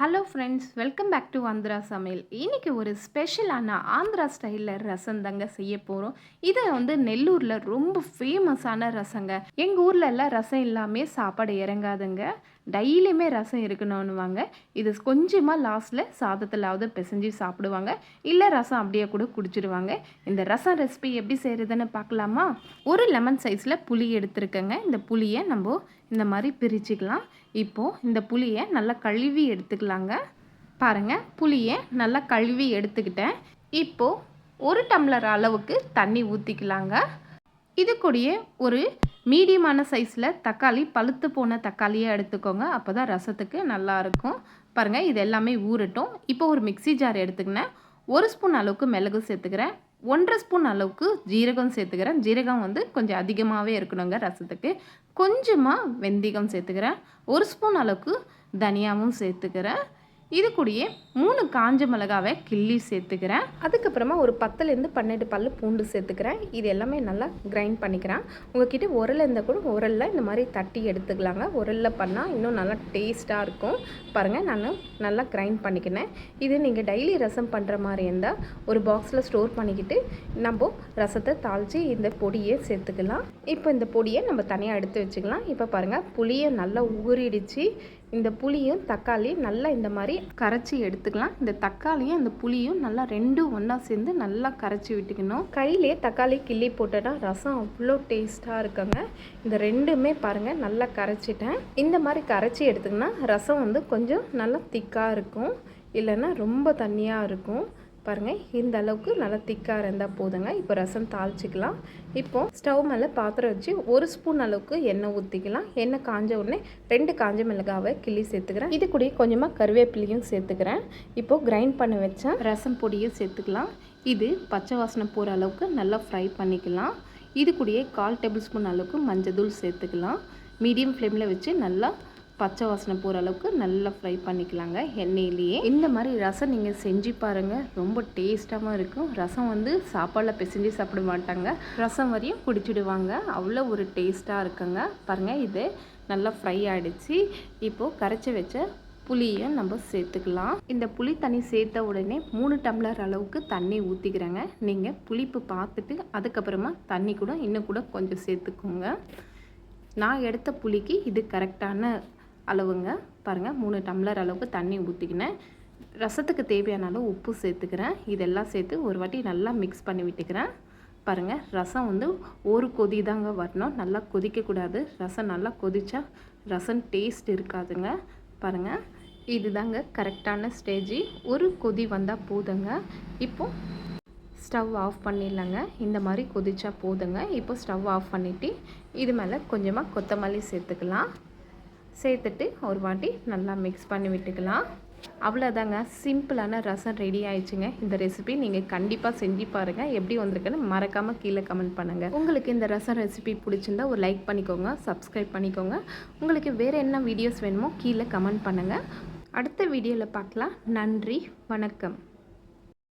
Hello friends welcome back to Andhra சமையல் இன்றைக்கி ஒரு ஸ்பெஷலான ஆந்திரா ஸ்டைலில் ரசம் தாங்க செய்ய போகிறோம் இதை வந்து நெல்லூரில் ரொம்ப ஃபேமஸான ரசங்க. எங்கள் ஊரில் எல்லாம் ரசம் இல்லாமல் சாப்பாடு இறங்காதுங்க. டெய்லியுமே ரசம் இருக்கணும்னுவாங்க. இது கொஞ்சமாக லாஸ்ட்டில் சாதத்திலாவது பிசைஞ்சு சாப்பிடுவாங்க. இல்லை ரசம் அப்படியே கூட குடிச்சிடுவாங்க இந்த ரசம் ரெசிபி எப்படி செய்கிறதுன்னு பார்க்கலாமா? ஒரு லெமன் சைஸில் புளி எடுத்துருக்கேங்க. இந்த புளியை நம்ம இந்த மாதிரி பிரிச்சுக்கலாம். இப்போது இந்த புளியை நல்லா கழுவி எடுத்துக்கலாங்க. பாருங்கள் புளியை நல்லா கழுவி எடுத்துக்கிட்டேன். இப்போது ஒரு டம்ளர் அளவுக்கு தண்ணி ஊற்றிக்கலாங்க இது கூடயே ஒரு மீடியமான சைஸில் தக்காளி பழுத்து போன தக்காளியாக எடுத்துக்கோங்க. அப்போ தான் ரசத்துக்கு நல்லாயிருக்கும் பாருங்கள் இது எல்லாமே ஊறட்டும். இப்போ ஒரு மிக்சி ஜார் எடுத்துக்கினேன். ஒரு ஸ்பூன் அளவுக்கு மிளகு சேர்த்துக்கிறேன். ஒன்றரை ஸ்பூன் அளவுக்கு ஜீரகம் சேர்த்துக்கிறேன். ஜீரகம் வந்து கொஞ்சம் அதிகமாகவே இருக்கணுங்க ரசத்துக்கு. கொஞ்சமாக வெந்தயம் சேர்த்துக்கிறேன். ஒரு ஸ்பூன் அளவுக்கு தனியாவும் சேர்த்துக்கிறேன். இது கூடயே மூணு காஞ்ச மிளகாவை கிள்ளி சேர்த்துக்கிறேன். அதுக்கப்புறமா ஒரு பத்துலேருந்து பன்னெண்டு பல் பூண்டு சேர்த்துக்கிறேன். இது எல்லாமே நல்லா கிரைண்ட் பண்ணிக்கிறேன். உங்ககிட்ட உரல் இருந்தால் கூட உரலில் இந்த மாதிரி தட்டி எடுத்துக்கலாங்க. உரலில் பண்ணால் இன்னும் நல்லா டேஸ்ட்டாக இருக்கும். பாருங்கள் நான் நல்லா கிரைண்ட் பண்ணிக்கினேன். இது நீங்கள் டெய்லி ரசம் பண்ணுற மாதிரி இருந்தால் ஒரு பாக்ஸில் ஸ்டோர் பண்ணிக்கிட்டு நம்ம ரசத்தை தாளித்து இந்த பொடியை சேர்த்துக்கலாம். இப்போ இந்த பொடியை நம்ம தனியாக எடுத்து வச்சுக்கலாம். இப்போ பாருங்கள் புளியை நல்லா ஊறிடுச்சு இந்த புளியும் தக்காளி நல்லா இந்த மாதிரி கரைச்சி எடுத்துக்கலாம். இந்த தக்காளியும் இந்த புளியும் நல்லா ரெண்டும் ஒன்றா சேர்ந்து நல்லா கரைச்சி விட்டுக்கணும். கையிலே தக்காளி கிள்ளி போட்டோன்னா ரசம் அவ்வளோ டேஸ்ட்டாக இருக்குங்க. இந்த ரெண்டுமே பாருங்கள் நல்லா கரைச்சிட்டேன். இந்த மாதிரி கரைச்சி எடுத்துக்கினா ரசம் வந்து கொஞ்சம் நல்லா திக்காக இருக்கும். இல்லைன்னா ரொம்ப தண்ணியாக இருக்கும். பாருங்கள் இந்த அளவுக்கு நல்லா திக்காக இருந்தால் போதுங்க. இப்போ ரசம் தாளிச்சிக்கலாம். இப்போது ஸ்டவ் மேலே பாத்திரம் வச்சு ஒரு ஸ்பூன் அளவுக்கு எண்ணெய் ஊற்றிக்கலாம் எண்ணெய் காஞ்ச உடனே ரெண்டு காஞ்ச மிளகாவை கிள்ளி சேர்த்துக்கிறேன். இது கூட கொஞ்சமாக கருவேப்பிலையும் சேர்த்துக்கிறேன். இப்போது கிரைண்ட் பண்ண வச்சா ரசம் பொடியும் சேர்த்துக்கலாம். இது பச்சை வாசனை போகிற அளவுக்கு நல்லா ஃப்ரை பண்ணிக்கலாம். இது கூடயே கால் டேபிள் ஸ்பூன் அளவுக்கு மஞ்சள் தூள் சேர்த்துக்கலாம். மீடியம் ஃப்ளேமில் வச்சு நல்லா பச்சை வாசனை போகிற அளவுக்கு நல்லா ஃப்ரை பண்ணிக்கலாங்க எண்ணெயிலேயே. இந்த மாதிரி ரசம் நீங்கள் செஞ்சு பாருங்கள் ரொம்ப டேஸ்ட்டாகவும் இருக்கும். ரசம் வந்து சாப்பாடில் பிசைஞ்சு சாப்பிட மாட்டாங்க. ரசம் வரையும் குடிச்சிடுவாங்க. அவ்வளோ ஒரு டேஸ்ட்டாக இருக்குங்க. பாருங்கள் இது நல்லா ஃப்ரை ஆகிடுச்சு இப்போது கரைச்சி வச்ச புளியை நம்ம சேர்த்துக்கலாம். இந்த புளி தண்ணி சேர்த்த உடனே மூணு டம்ளர் அளவுக்கு தண்ணி ஊற்றிக்கிறேங்க நீங்கள் புளிப்பு பார்த்துட்டு அதுக்கப்புறமா தண்ணி கூட இன்னும் கூட கொஞ்சம் சேர்த்துக்கோங்க. நான் எடுத்த புளிக்கு இது கரெக்டான அளவுங்க. பாருங்கள் மூணு டம்ளர் அளவுக்கு தண்ணி ஊற்றிக்கினேன் ரசத்துக்கு தேவையான அளவு உப்பு சேர்த்துக்கிறேன். இதெல்லாம் சேர்த்து ஒரு வாட்டி நல்லா மிக்ஸ் பண்ணி விட்டுக்கிறேன். பாருங்கள் ரசம் வந்து ஒரு கொதி தாங்க வரணும். நல்லா கொதிக்கக்கூடாது ரசம் நல்லா கொதிச்சா ரசம் டேஸ்ட் இருக்காதுங்க. பாருங்கள் இது தாங்க கரெக்டான ஸ்டேஜி ஒரு கொதி வந்தால் போதுங்க. இப்போது ஸ்டவ் ஆஃப் பண்ணிடலாங்க. இந்த மாதிரி கொதிச்சா போதுங்க. இப்போ ஸ்டவ் ஆஃப் பண்ணிவிட்டு இது மேலே கொஞ்சமாக கொத்தமல்லி சேர்த்துக்கலாம். சேர்த்துட்டு ஒரு வாட்டி நல்லா மிக்ஸ் பண்ணி விட்டுக்கலாம். அவ்வளோதாங்க சிம்பிளான ரசம் ரெடி ஆயிடுச்சுங்க. இந்த ரெசிபி நீங்கள் கண்டிப்பாக செஞ்சு பாருங்கள் எப்படி வந்திருக்குன்னு மறக்காமல் கீழே கமெண்ட் பண்ணுங்கள் உங்களுக்கு இந்த ரசம் ரெசிபி பிடிச்சிருந்தா ஒரு லைக் பண்ணிக்கோங்க. சப்ஸ்கிரைப் பண்ணிக்கோங்க. உங்களுக்கு வேறு என்ன வீடியோஸ் வேணுமோ கீழே கமெண்ட் பண்ணுங்கள் அடுத்த வீடியோவில் பார்க்கலாம். நன்றி. வணக்கம்.